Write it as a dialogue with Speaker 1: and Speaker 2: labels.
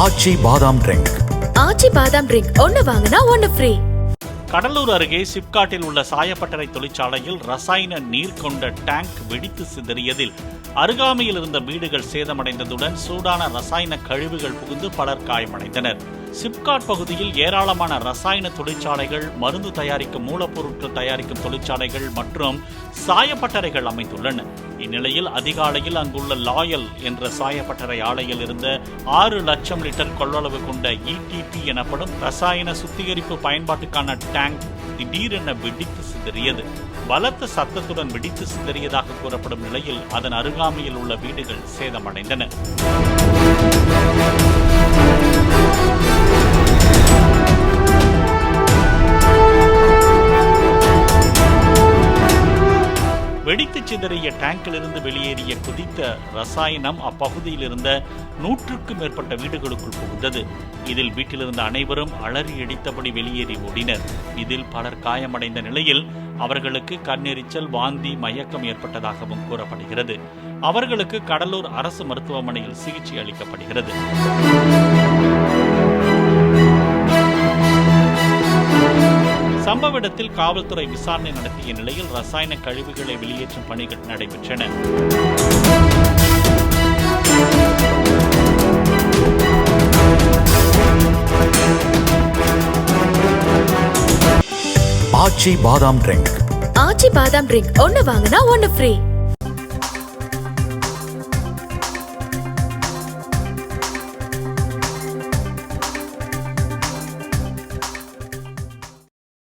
Speaker 1: ஆச்சி பாதாம் ட்ரிங்க்.
Speaker 2: ஆச்சி பாதாம் ட்ரிங்க். ஒன்னு வாங்கினா ஒன்னு ஃப்ரீ
Speaker 3: கடலூர் அருகே சிப்காட்டில் உள்ள சாயப்பட்டறை தொழிற்சாலையில் ரசாயன நீர் கொண்ட டேங்க் வெடித்து சிதறியதில் அருகாமையில் இருந்த வீடுகள் சேதமடைந்ததுடன் சூடான ரசாயன கழிவுகள் புகுந்து பலர் காயமடைந்தனர். சிப்காட் பகுதியில் ஏராளமான ரசாயன தொழிற்சாலைகள் மருந்து தயாரிக்கும் மூலப்பொருட்கள் தயாரிக்கும் தொழிற்சாலைகள் மற்றும் சாயப்பட்டறைகள் அமைந்துள்ளன. இந்நிலையில் அதிகாலையில் அங்குள்ள லாயல் என்ற சாயப்பட்டறை ஆலையில் இருந்த ஆறு லட்சம் லிட்டர் கொள்ளளவு கொண்ட இடிபி எனப்படும் ரசாயன சுத்திகரிப்பு பயன்பாட்டுக்கான டேங்க் திடீரென வெடித்து சிதறியது. பலத்த சத்தத்துடன் வெடித்து சிதறியதாக கூறப்படும் நிலையில் அதன் அருகாமையில் உள்ள வீடுகள் சேதமடைந்தன. வெடித்து சிதறிய டேங்கிலிருந்து வெளியேறிய குதித்த ரசாயனம் அப்பகுதியில் இருந்த நூற்றுக்கும் மேற்பட்ட வீடுகளுக்குள் புகுந்தது. இதில் வீட்டிலிருந்த அனைவரும் அலறி அடித்தபடி வெளியேறி ஓடினர். இதில் பலர் காயமடைந்த நிலையில் அவர்களுக்கு கண்ணெரிச்சல் வாந்தி மயக்கம் ஏற்பட்டதாகவும் கூறப்படுகிறது. அவர்களுக்கு கடலூர் அரசு மருத்துவமனையில் சிகிச்சை அளிக்கப்படுகிறது. சம்பவ இடத்தில் காவல்துறை விசாரணை நடத்திய நிலையில் ரசாயன கழிவுகளை வெளியேற்றும் பணிகள் நடைபெற்றன.
Speaker 1: ஆச்சி பாதாம் ட்ரிங்க்.
Speaker 2: ஆச்சி பாதாம் ட்ரிங்க் ஒன்னு வாங்கினா ஒன்னு ஃப்ரீ.